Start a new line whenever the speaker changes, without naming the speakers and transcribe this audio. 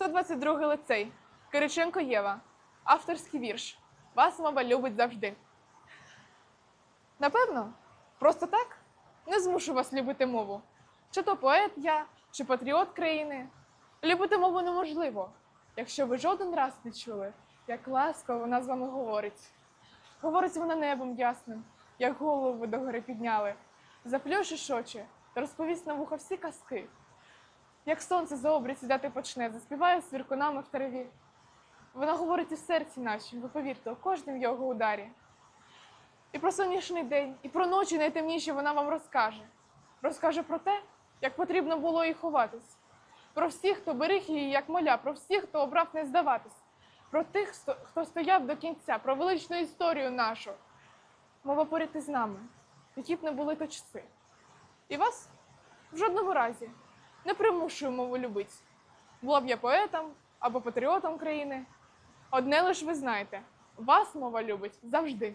122 лицей. Кириченко Єва. Авторський вірш. Вас мова любить завжди. Напевно, просто так не змушу вас любити мову. Чи то поет я, чи патріот країни. Любити мову неможливо, якщо ви жоден раз не чули, як ласково вона з вами говорить. Говорить вона небом ясним, як голову догори підняли, заплющиш очі та розповість на вухо всі казки. Як сонце за обрій сідати почне, заспіває свіркунами в траві. Вона говорить у серці нашім, ви повірте, у кожнім його ударі. І про сонячний день, і про ночі найтемніші вона вам розкаже. Розкаже про те, як потрібно було їй ховатись, про всіх, хто беріг її, як моля, про всіх, хто обрав не здаватись, про тих, хто стояв до кінця, про величну історію нашу. Мова поряд із нами, які б не були то часи. І вас в жодному разі не примушую мову любити. Була б я поетом або патріотом країни. Одне лиш ви знаєте, вас мова любить завжди.